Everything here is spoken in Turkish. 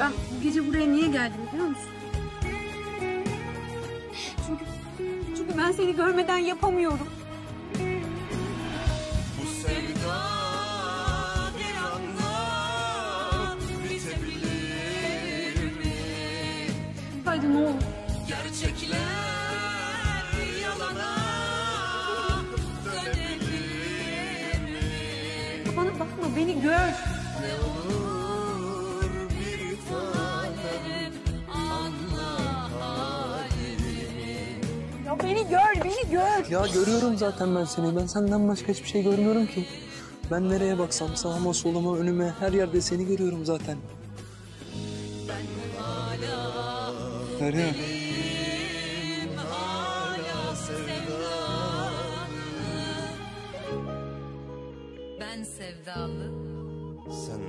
Ben bu gece buraya niye geldim biliyor musun? Çünkü, çünkü ben seni görmeden yapamıyorum. Bu sevda bir anda bitebilir mi? Hadi ne olur. Gerçekler yalana dönebilir mi? Bana bakma beni gör. Ne olur Ya beni gör, beni gör. Ya görüyorum zaten ben seni. Ben senden başka hiçbir şey görmüyorum ki. Ben nereye baksam sağıma soluma önüme her yerde seni görüyorum zaten. Derya. Ben sevdalı, Sen